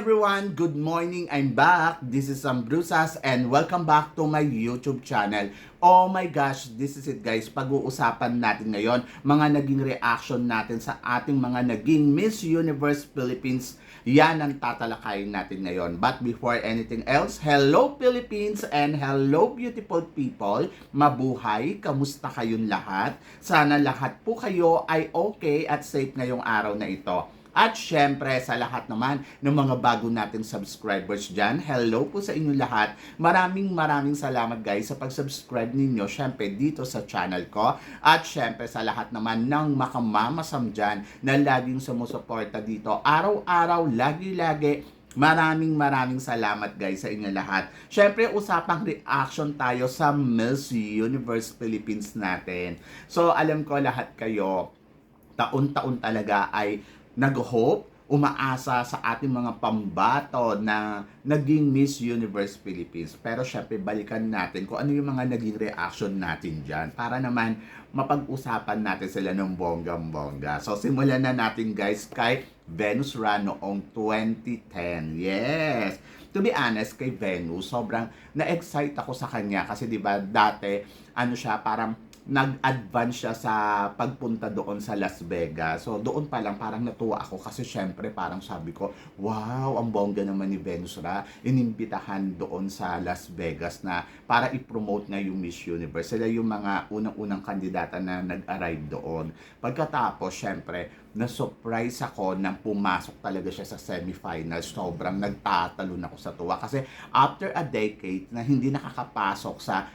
Everyone! Good morning! I'm back! This is Sam Brusas and welcome back to my YouTube channel. Oh my gosh, this is it guys. Pag-uusapan natin ngayon mga naging reaction natin sa ating mga naging Miss Universe Philippines. Yan ang tatalakayin natin ngayon. But before anything else, hello Philippines and hello beautiful people. Mabuhay! Kamusta kayong lahat? Sana lahat po kayo ay okay at safe ngayong araw na ito. At syempre sa lahat naman ng mga bago nating subscribers dyan, hello po sa inyo lahat. Maraming maraming salamat guys sa pag-subscribe ninyo syempre dito sa channel ko. At syempre sa lahat naman ng makamamasam dyan na laging sumusuporta dito. Araw-araw, lagi-lagi, Maraming maraming salamat guys sa inyo lahat. Syempre, usapang reaction tayo sa Miss Universe Philippines natin. So, alam ko lahat kayo, taon-taon talaga ay nag-hope, umaasa sa ating mga pambato na naging Miss Universe Philippines. Pero syempre, balikan natin kung ano yung mga naging reaction natin dyan para naman mapag-usapan natin sila ng bonggang-bongga. So, simulan na natin guys kay Venus Ra noong 2010. Yes! To be honest, kay Venus, sobrang na-excite ako sa kanya kasi 'di ba dati ano siya parang nag-advance siya sa pagpunta doon sa Las Vegas. So doon pa lang parang natuwa ako kasi syempre parang sabi ko, wow, ang bongga naman ni Venus Ra. Inimbitahan doon sa Las Vegas na para i-promote nga yung Miss Universe. Sila yung mga unang-unang kandidata na nag-arrive doon. Pagkatapos, syempre, na-surprise ako nang pumasok talaga siya sa semifinals. Sobrang nagtatalon ako sa tuwa. Kasi after a decade na hindi nakakapasok sa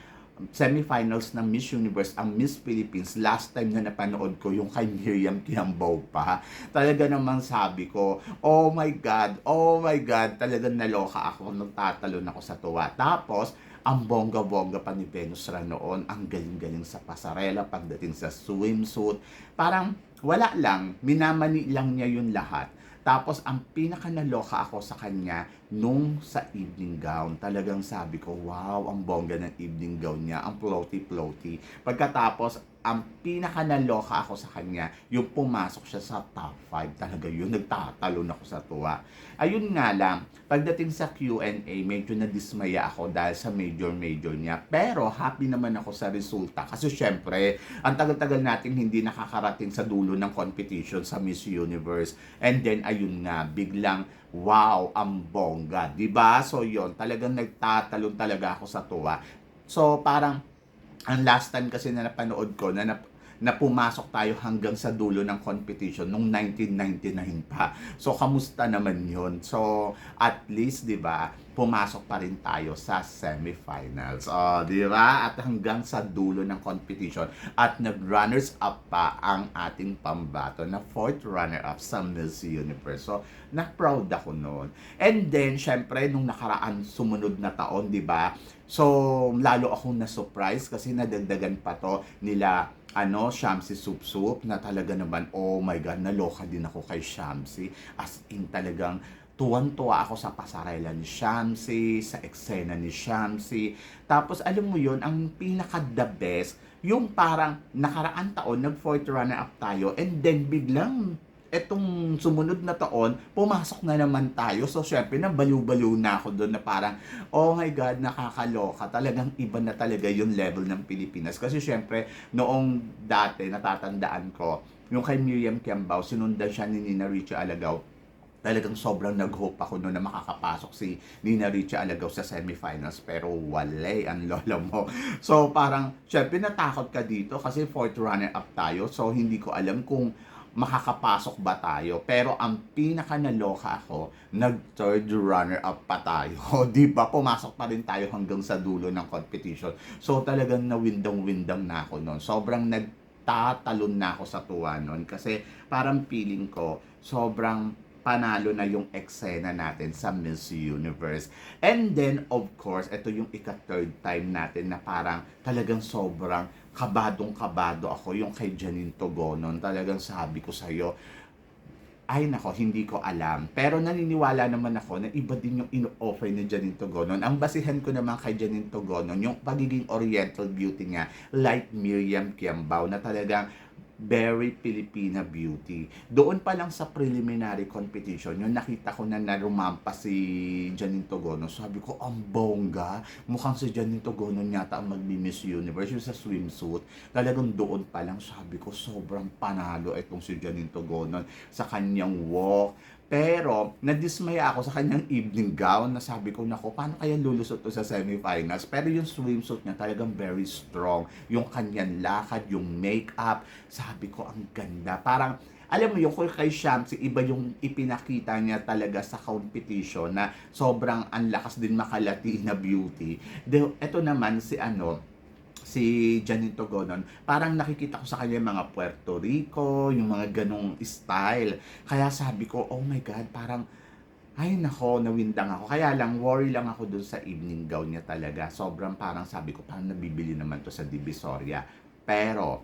semifinals ng Miss Universe ang Miss Philippines. Last time na napanood ko yung kay Miriam Kiambaw pa talaga naman sabi ko oh my god oh my god talagang naloka ako nagtatalon ako sa tuwa. Tapos ang bongga-bongga pa ni Venus Ra noon ang galing-galing sa pasarela pagdating sa swimsuit. Parang wala lang minamani lang niya yun lahat. Tapos, ang pinaka naloka ako sa kanya nung sa evening gown. Talagang sabi ko, wow, ang bongga ng evening gown niya. Ang floaty-floaty. Pagkatapos, ang pinaka naloka ako sa kanya, yung pumasok siya sa top 5. Talaga yun, nagtatalon ako sa tuwa. Ayun nga lang, pagdating sa Q&A, medyo nadismaya ako dahil sa major-major niya. Pero happy naman ako sa resulta. Kasi syempre, ang tagal-tagal natin hindi nakakarating sa dulo ng competition sa Miss Universe. And then, ayun nga, biglang, wow, ang bongga. ba So, yon talagang nagtatalon talaga ako sa tuwa. So, parang, ang last time kasi na napanood ko na nap- na pumasok tayo hanggang sa dulo ng competition nung 1999 pa. So, kamusta naman yun? So, at least, di ba, pumasok pa rin tayo sa semifinals. Oh, di ba? At hanggang sa dulo ng competition. At nag-runners up pa ang ating pambato na fourth runner-up sa Miss Universe. So, na-proud ako noon. And then, syempre, nung nakaraan sumunod na taon, di ba? So, lalo akong na-surprise kasi nadagdagan pa to nila ano, Shamsi Soup na talaga naman, oh my God, naloka din ako kay Shamsi. As in talagang tuwan-tuwa ako sa pasarela ni Shamsi, sa eksena ni Shamsi. Tapos alam mo yon ang pinaka the best, yung parang nakaraan taon, nag fourth runner-up tayo, and then biglang etong sumunod na taon, pumasok na naman tayo. So, syempre, nabaliw-baliw na ako doon na parang, oh my God, nakakaloka. Talagang iba na talaga yung level ng Pilipinas. Kasi syempre, noong dati, natatandaan ko, yung kay Miriam Kiambao, sinundan siya ni Nina Richie Alagaw talagang sobrang nag-hope ako noon na makakapasok si Nina Richie Alagaw sa semifinals pero wala ang lola mo. So parang syempre natakot ka dito kasi fourth runner up tayo so hindi ko alam kung makakapasok ba tayo. Pero ang pinaka naloka ako, nag third runner up pa tayo. 'Di ba? Pumasok pa rin tayo hanggang sa dulo ng competition. So talagang nawindang-windang na ako noon. Sobrang nagtatalon na ako sa tuwa noon kasi parang feeling ko sobrang panalo na yung eksena natin sa Miss Universe. And then, of course, ito yung ika-third time natin na parang talagang sobrang kabadong-kabado ako yung kay Janine Togonon. Talagang sabi ko sa'yo, ay nako, hindi ko alam. Pero naniniwala naman ako na iba din yung ino-offer ni Janine Togonon. Ang basihan ko naman kay Janine Togonon, yung pagiging oriental beauty niya, like Miriam Kiambao, na talagang very Filipina beauty. Doon pa lang sa preliminary competition, yung nakita ko na narumampa si Janine Togono, sabi ko, ang bongga. Mukhang si Janine Togono yata ang magbi-Miss Universe, yung sa swimsuit. Talagang doon pa lang, sabi ko, sobrang panalo itong si Janine Togono sa kanyang walk. Pero, nadismaya ako sa kanyang evening gown na sabi ko, nako, paano kaya lulusot to sa semifinals? Pero yung swimsuit niya talagang very strong. Yung kanyang lakad, yung makeup, sabi ko, ang ganda. Parang, alam mo yung kay Shamsi, iba yung ipinakita niya talaga sa competition na sobrang ang lakas din makalati na beauty. Ito naman si ano, si Janine Togonon, parang nakikita ko sa kanya mga Puerto Rico, yung mga ganong style. Kaya sabi ko, oh my God, parang, ay nako, nawindang ako. Kaya lang, worry lang ako dun sa evening gown niya talaga. Sobrang parang sabi ko, parang nabibili naman to sa Divisoria. Pero,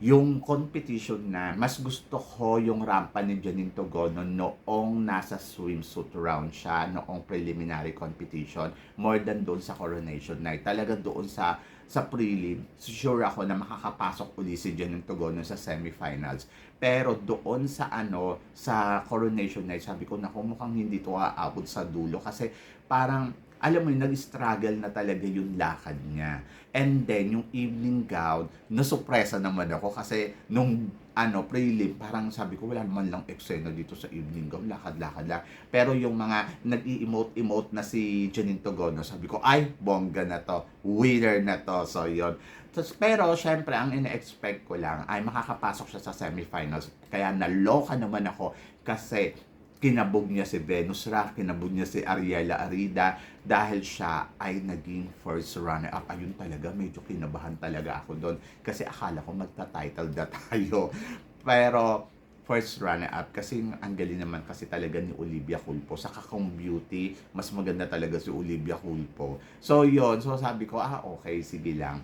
yung competition na, mas gusto ko yung rampa ni Janine Togono noong nasa swimsuit round siya, noong preliminary competition, more than doon sa coronation night. Talaga doon sa sa prelim, sure ako na makakapasok uli si Janine Togono sa semifinals. Pero doon sa ano, sa coronation night, sabi ko, naku, mukhang hindi to aabot sa dulo kasi parang alam mo yun, nag-struggle na talaga yung lakad niya. And then, yung evening gown, nasupresa naman ako kasi nung ano, prelim, parang sabi ko, wala naman lang eksena dito sa evening gown, lakad-lakad lang. Pero yung mga nag-i-emote-emote na si Janine Togono, sabi ko, ay, bongga na to, winner na to. So, yun. Tapos, pero, syempre, ang ina-expect ko lang ay makakapasok siya sa semifinals. Kaya naloka naman ako kasi kinabog niya si Venus Ra, kinabog niya si Ariela Arida dahil siya ay naging first runner-up. Ayun talaga, medyo kinabahan talaga ako doon kasi akala ko magta-title na tayo. Pero first runner-up kasi ang galing naman kasi talaga ni Olivia Culpo. Sa kakong beauty, mas maganda talaga si Olivia Culpo. So yon so sabi ko, ah okay, sige lang.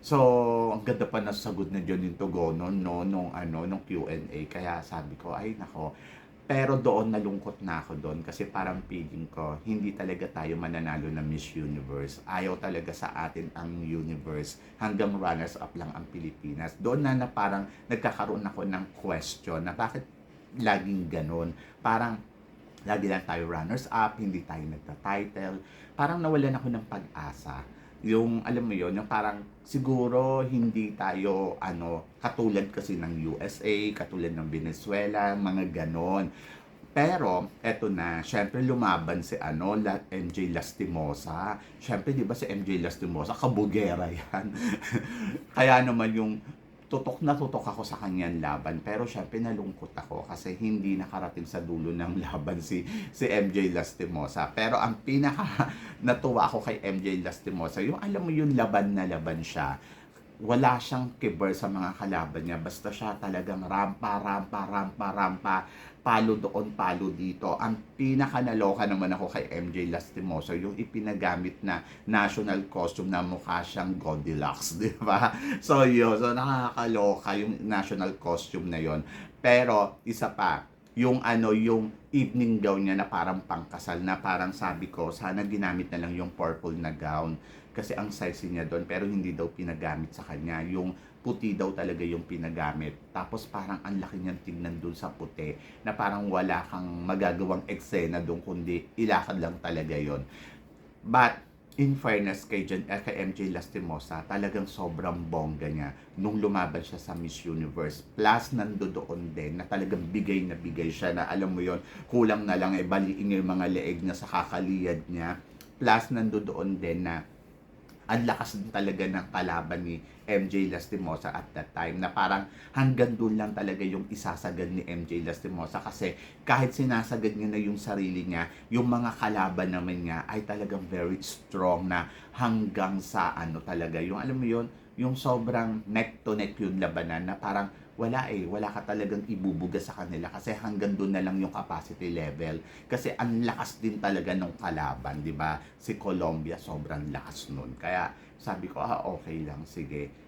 So, ang ganda pa na sagot na John yung Togono, no, nung, ano, nung Q&A. Kaya sabi ko, ay nako, pero doon nalungkot na ako doon kasi parang feeling ko hindi talaga tayo mananalo ng Miss Universe. Ayaw talaga sa atin ang universe. Hanggang runners up lang ang Pilipinas. Doon na na parang nagkakaroon ako ng question na bakit laging ganun. Parang lagi lang tayo runners up, hindi tayo nagta-title. Parang nawalan ako ng pag-asa yung alam mo yon yung parang siguro hindi tayo ano katulad kasi ng USA, katulad ng Venezuela, mga ganon. Pero eto na, syempre lumaban si ano, La, MJ Lastimosa. Syempre 'di ba si MJ Lastimosa kabugera 'yan. Kaya naman yung tutok na tutok ako sa kanyang laban pero syempre nalungkot ako kasi hindi nakarating sa dulo ng laban si si MJ Lastimosa. Pero ang pinaka natuwa ako kay MJ Lastimosa yung alam mo yung laban na laban siya wala siyang kiber sa mga kalaban niya. Basta siya talagang rampa rampa rampa rampa. Palo doon, palo dito. Ang pinakanaloka naman ako kay MJ Lastimoso, yung ipinagamit na national costume na mukha siyang Goldilocks, di ba? So yun, so nakakaloka yung national costume na yon Pero, isa pa, yung ano, yung evening gown niya na parang pangkasal na parang sabi ko, sana ginamit na lang yung purple na gown kasi ang size niya doon pero hindi daw pinagamit sa kanya. Yung puti daw talaga yung pinagamit. Tapos parang ang laki niyang tignan doon sa puti na parang wala kang magagawang eksena doon kundi ilakad lang talaga yon But in fairness kay, Jan, eh, kay MJ Lastimosa, talagang sobrang bongga niya nung lumaban siya sa Miss Universe. Plus, nando doon din na talagang bigay na bigay siya na alam mo yon kulang na lang eh, baliin yung mga leeg niya sa kakaliyad niya. Plus, nando doon din na ang lakas talaga ng kalaban ni MJ Lastimosa at that time na parang hanggang doon lang talaga yung isasagad ni MJ Lastimosa kasi kahit sinasagad niya na yung sarili niya, yung mga kalaban naman niya ay talagang very strong na hanggang sa ano talaga, yung alam mo yun, yung sobrang neck to neck yung labanan na parang wala eh, wala ka talagang ibubuga sa kanila kasi hanggang doon na lang yung capacity level. Kasi ang lakas din talaga ng kalaban, di ba? Si Colombia, sobrang lakas nun. Kaya sabi ko, ah, okay lang, sige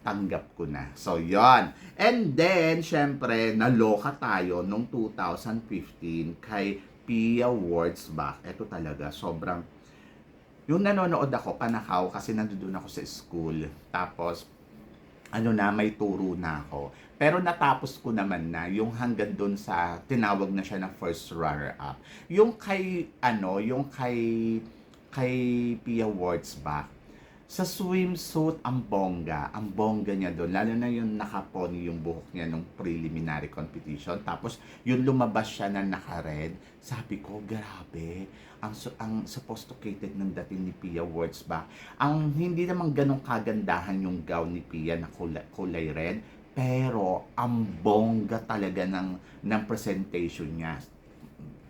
tanggap ko na. So, yon And then, syempre, naloka tayo nung 2015 kay Pia Wurzbach. Ito talaga, sobrang... Yung nanonood ako, panakaw, kasi nandun ako sa school. Tapos, ano na, may turo na ako. Pero natapos ko naman na yung hanggang doon sa tinawag na siya na first runner-up. Yung kay, ano, yung kay, kay Pia Wurtzbach, sa swimsuit, ang bongga. Ang bongga niya doon. Lalo na yung nakapony yung buhok niya nung preliminary competition. Tapos, yung lumabas siya na naka-red. Sabi ko, grabe. Ang, ang sophisticated ng dating ni Pia Wurtzbach. Ang hindi naman ganong kagandahan yung gown ni Pia na kulay, kulay red. Pero, ang bongga talaga ng, ng presentation niya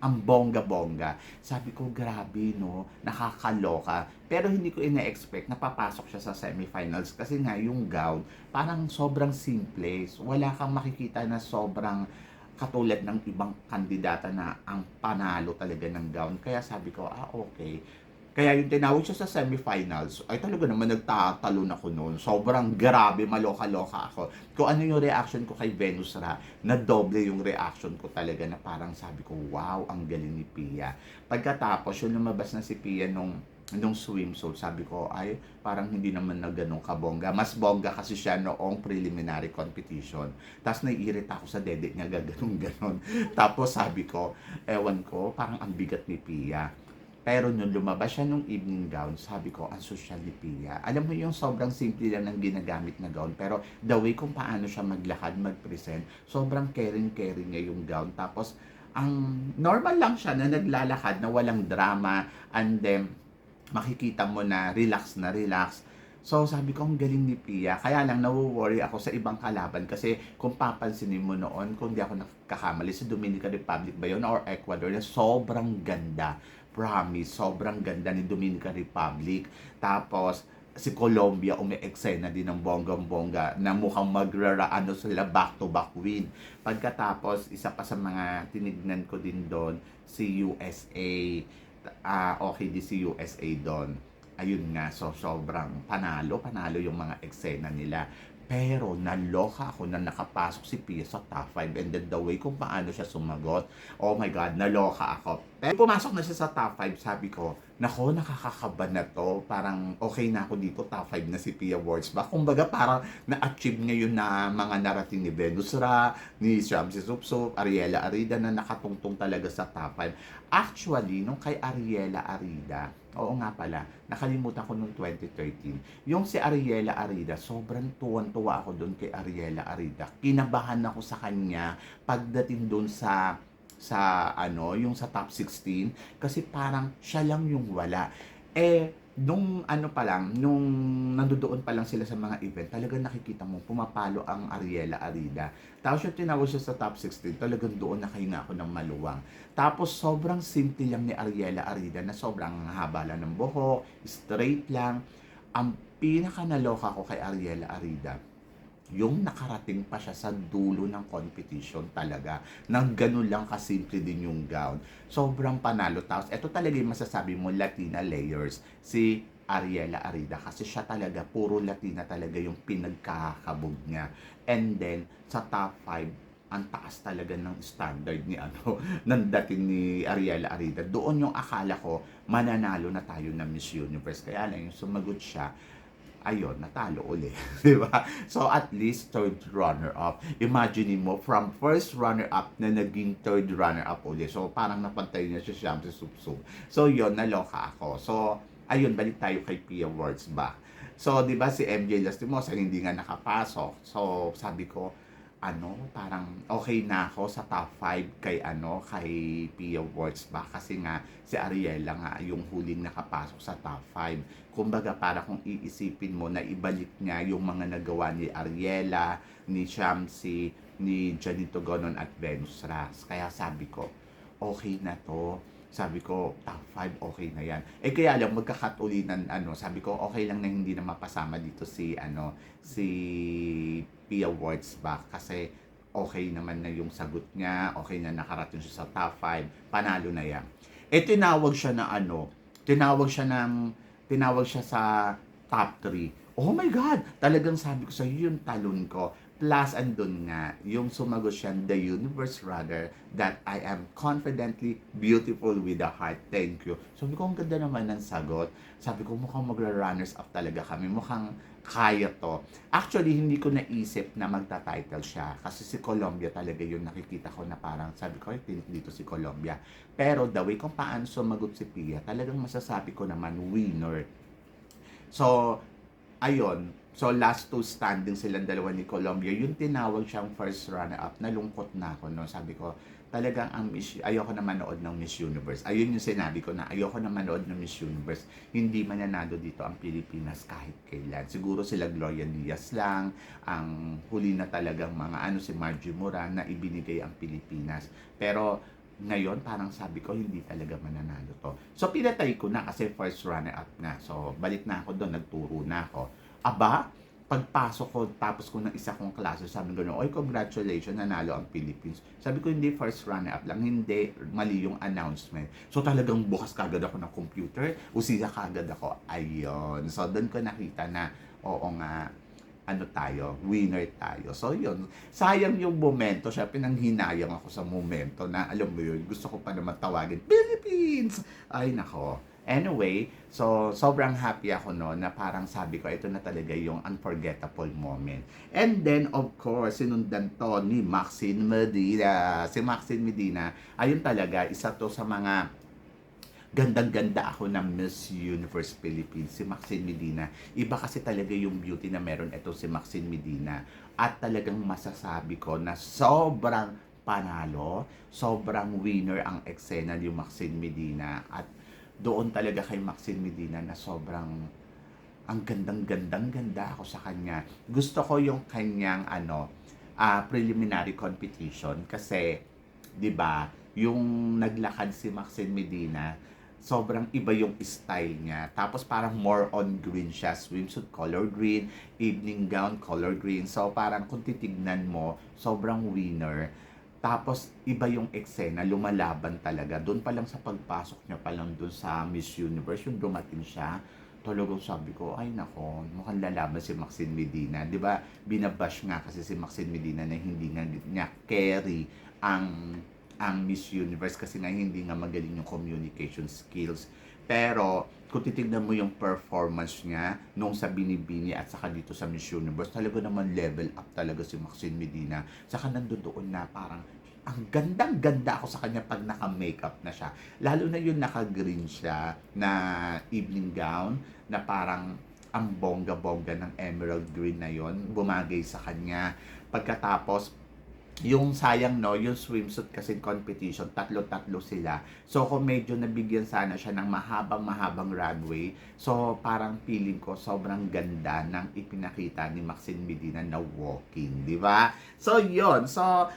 ang bongga-bongga. Sabi ko, grabe, no? Nakakaloka. Pero hindi ko ina-expect na papasok siya sa semifinals kasi nga yung gown, parang sobrang simple. Wala kang makikita na sobrang katulad ng ibang kandidata na ang panalo talaga ng gown. Kaya sabi ko, ah, okay. Kaya yung tinawag siya sa semifinals, ay talaga naman nagtatalon ako noon. Sobrang grabe, maloka-loka ako. Kung ano yung reaction ko kay Venus Ra, na doble yung reaction ko talaga na parang sabi ko, wow, ang galing ni Pia. Pagkatapos, yung lumabas na si Pia nung nung swimsuit, sabi ko, ay, parang hindi naman na ganun kabongga. Mas bongga kasi siya noong preliminary competition. Tapos naiirita ako sa dede niya, gaganon-ganon. Tapos sabi ko, ewan ko, parang ang bigat ni Pia. Pero nung lumabas siya nung evening gown, sabi ko, ang social ni Pia. Alam mo yung sobrang simple lang ng ginagamit na gown. Pero the way kung paano siya maglakad, mag-present, sobrang caring-caring niya yung gown. Tapos, ang normal lang siya na naglalakad na walang drama and then makikita mo na relax na relax. So sabi ko, ang galing ni Pia. Kaya lang nawo-worry ako sa ibang kalaban kasi kung papansinin mo noon, kung di ako nakakamali, sa Dominican Republic ba yun or Ecuador, na sobrang ganda. Promise, sobrang ganda ni Dominican Republic. Tapos, si Colombia umi-eksena din ng bonggang-bongga na mukhang magrara ano sila back-to-back win. Pagkatapos, isa pa sa mga tinignan ko din doon, si USA. Ah, okay, di si USA doon. Ayun nga, so sobrang panalo, panalo yung mga eksena nila. Pero naloka ako na nakapasok si Pia sa top 5 and then the way kung paano siya sumagot, oh my God, naloka ako. Pero pumasok na siya sa top 5, sabi ko, nako, nakakakaba na to. Parang okay na ako dito, top 5 na si Pia Wurtzbach. Kumbaga parang na-achieve ngayon na mga narating ni Venus Ra, ni Shamsi Supsup, Ariela Arida na nakatungtong talaga sa top 5. Actually, nung kay Ariela Arida, oo nga pala, nakalimutan ko nung 2013, yung si Ariela Arida, sobrang tuwan-tuwa ako doon kay Ariela Arida. Kinabahan ako sa kanya pagdating doon sa sa ano, yung sa top 16 kasi parang siya lang yung wala. Eh nung ano pa lang, nung nandoon pa lang sila sa mga event, talagang nakikita mo, pumapalo ang Ariela Arida. Tapos yung tinawag siya sa top 16, talagang doon nakahinga ako ng maluwang. Tapos sobrang simple lang ni Ariela Arida na sobrang haba lang ng buhok, straight lang. Ang pinaka naloka ko kay Ariela Arida, yung nakarating pa siya sa dulo ng competition talaga. Nang ganun lang kasimple din yung gown. Sobrang panalo. Tapos, ito talaga yung masasabi mo, Latina layers. Si Ariela Arida. Kasi siya talaga, puro Latina talaga yung pinagkakabog niya. And then, sa top 5, ang taas talaga ng standard ni ano ng dating ni Ariela Arida. Doon yung akala ko mananalo na tayo ng Miss Universe. Kaya lang yung sumagot siya, ayun, natalo uli. di ba? So, at least third runner-up. Imagine mo, from first runner-up na naging third runner-up uli. So, parang napantay niya siya siyam sa sup So, yun, naloka ako. So, ayun, balik tayo kay Pia Words back. So, di ba si MJ Lastimosa hindi nga nakapasok. So, sabi ko, ano, parang okay na ako sa top 5 kay ano, kay Pia Words ba kasi nga si Ariela nga yung huling nakapasok sa top 5. Kumbaga para kung iisipin mo na ibalik niya yung mga nagawa ni Ariela, ni Shamsi, ni Janito Gonon at Venus Ras. Kaya sabi ko, okay na to. Sabi ko, top 5, okay na yan. Eh kaya lang, magkakatulinan, ano, sabi ko, okay lang na hindi na mapasama dito si, ano, si Pia Wurtzbach kasi okay naman na yung sagot niya, okay na nakarating siya sa top 5, panalo na yan. Eh tinawag siya na ano, tinawag siya ng, tinawag siya sa top 3. Oh my God! Talagang sabi ko sa iyo yung talon ko. Plus, andun nga, yung sumagot siya, the universe rather, that I am confidently beautiful with a heart. Thank you. Sabi ko, ang ganda naman ng sagot. Sabi ko, mukhang magra-runners up talaga kami. Mukhang kaya to. Actually, hindi ko naisip na magta-title siya. Kasi si Colombia talaga yung nakikita ko na parang, sabi ko, ay, tinik dito si Colombia. Pero the way kung paano sumagot si Pia, talagang masasabi ko naman, winner. So, ayun, so last two standing silang dalawa ni Colombia, yung tinawag siyang first runner-up, nalungkot na ako, no? Sabi ko, talagang ang Miss, ayoko na manood ng Miss Universe. Ayun yung sinabi ko na ayoko na manood ng Miss Universe. Hindi mananalo dito ang Pilipinas kahit kailan. Siguro sila Gloria Diaz lang, ang huli na talagang mga ano si Margie Moran na ibinigay ang Pilipinas. Pero ngayon, parang sabi ko, hindi talaga mananalo to. So, pinatay ko na kasi first runner-up na. So, balik na ako doon, nagturo na ako. Aba, pagpasok ko, tapos ko ng isa kong klase, sabi ko, oy, congratulations, nanalo ang Philippines. Sabi ko, hindi first runner-up lang, hindi, mali yung announcement. So, talagang bukas kagad ako ng computer, usisa kagad ako. Ayun. So, doon ko nakita na, oo nga, ano tayo, winner tayo. So, yun. Sayang yung momento. Siya, pinanghinayang ako sa momento na, alam mo yun, gusto ko pa naman tawagin, Philippines! Ay, nako. Anyway, so sobrang happy ako no na parang sabi ko ito na talaga yung unforgettable moment. And then of course, sinundan to ni Maxine Medina. Si Maxine Medina, ayun talaga isa to sa mga gandang-ganda ako ng Miss Universe Philippines, si Maxine Medina. Iba kasi talaga yung beauty na meron ito si Maxine Medina. At talagang masasabi ko na sobrang panalo, sobrang winner ang eksena ni Maxine Medina. At doon talaga kay Maxine Medina na sobrang ang gandang-gandang-ganda ako sa kanya. Gusto ko yung kanyang ano, ah, preliminary competition kasi 'di ba, yung naglakad si Maxine Medina, sobrang iba yung style niya. Tapos parang more on green siya, swimsuit color green, evening gown color green. So parang kung titignan mo, sobrang winner. Tapos iba yung eksena, lumalaban talaga. Doon pa lang sa pagpasok niya pa lang doon sa Miss Universe, yung dumating siya, talagang sabi ko, ay nako, mukhang lalaban si Maxine Medina. Di ba, binabash nga kasi si Maxine Medina na hindi nga niya carry ang ang Miss Universe kasi nga hindi nga magaling yung communication skills. Pero kung titignan mo yung performance niya nung sa Binibini at saka dito sa Miss Universe, talaga naman level up talaga si Maxine Medina. Saka nandoon na parang ang gandang-ganda ako sa kanya pag naka-makeup na siya. Lalo na yung naka-green siya na evening gown na parang ang bongga-bongga ng emerald green na yon bumagay sa kanya. Pagkatapos, yung sayang no, yung swimsuit kasi competition, tatlo-tatlo sila. So kung medyo nabigyan sana siya ng mahabang-mahabang runway, so parang feeling ko sobrang ganda ng ipinakita ni Maxine Medina na walking, di ba? So yon so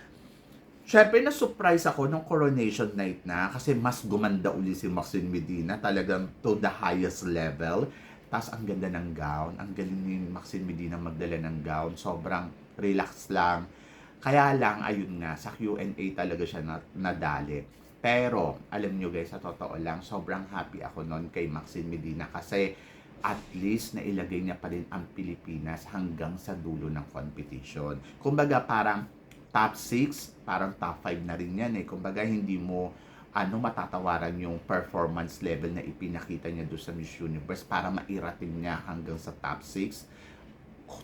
Siyempre, na-surprise ako nung coronation night na kasi mas gumanda uli si Maxine Medina talagang to the highest level. Tapos ang ganda ng gown. Ang galing ni Maxine Medina magdala ng gown. Sobrang relax lang. Kaya lang, ayun nga, sa Q&A talaga siya na, nadali. Pero, alam nyo guys, sa totoo lang, sobrang happy ako noon kay Maxine Medina kasi at least na ilagay niya pa rin ang Pilipinas hanggang sa dulo ng competition. Kumbaga parang top 6, parang top 5 na rin yan eh. Kumbaga hindi mo ano matatawaran yung performance level na ipinakita niya doon sa Miss Universe para mairating niya hanggang sa top 6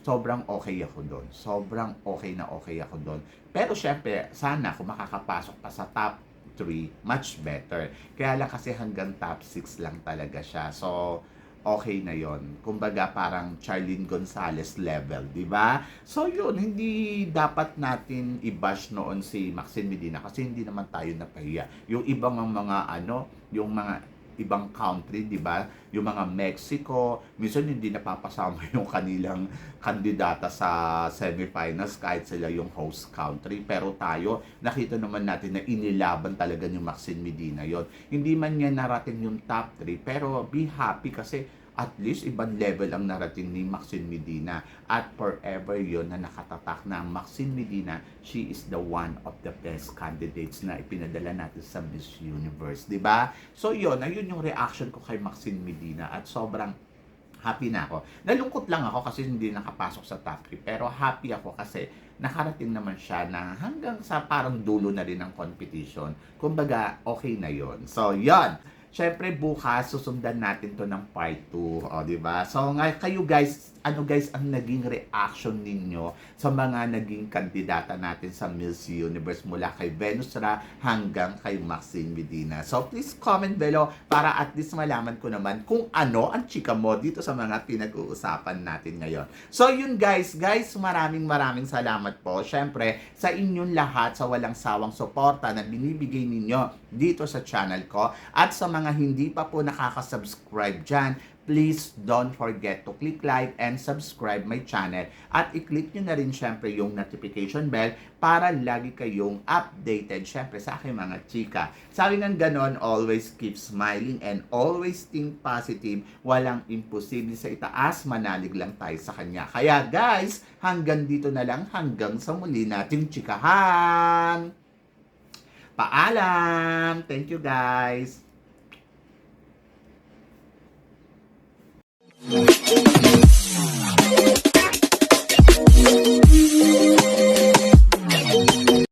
sobrang okay ako doon. Sobrang okay na okay ako doon. Pero syempre, sana kung makakapasok pa sa top 3, much better. Kaya lang kasi hanggang top 6 lang talaga siya. So, okay na yon. Kumbaga parang Charlene Gonzalez level, di ba? So yun, hindi dapat natin i-bash noon si Maxine Medina kasi hindi naman tayo napahiya. Yung ibang mga ano, yung mga ibang country, di ba? Yung mga Mexico, minsan hindi napapasama yung kanilang kandidata sa semifinals kahit sila yung host country. Pero tayo, nakita naman natin na inilaban talaga ni Maxine Medina yon. Hindi man niya narating yung top 3, pero be happy kasi at least ibang level ang narating ni Maxine Medina. At forever yon na nakatatak na Maxine Medina she is the one of the best candidates na ipinadala natin sa Miss Universe di ba? So yon ayun yung reaction ko kay Maxine Medina. At sobrang happy na ako. Nalungkot lang ako kasi hindi nakapasok sa top 3 pero happy ako kasi nakarating naman siya na hanggang sa parang dulo na rin ng competition. Kumbaga, okay na yon So, yon Siyempre, bukas, susundan natin to ng part 2. O, di ba? So, nga, kayo guys, ano guys ang naging reaction ninyo sa mga naging kandidata natin sa Miss Universe mula kay Venus Ra hanggang kay Maxine Medina. So, please comment below para at least malaman ko naman kung ano ang chika mo dito sa mga pinag-uusapan natin ngayon. So, yun guys. Guys, maraming maraming salamat po. Siyempre, sa inyong lahat sa walang sawang suporta na binibigay ninyo dito sa channel ko at sa mga hindi pa po nakaka-subscribe dyan, please don't forget to click like and subscribe my channel at i-click nyo na rin syempre yung notification bell para lagi kayong updated syempre sa aking mga chika. Sabi ng ganon, always keep smiling and always think positive. Walang imposible sa itaas, manalig lang tayo sa kanya. Kaya guys, hanggang dito na lang hanggang sa muli nating chikahan. Paalam! Thank you guys! Thank you.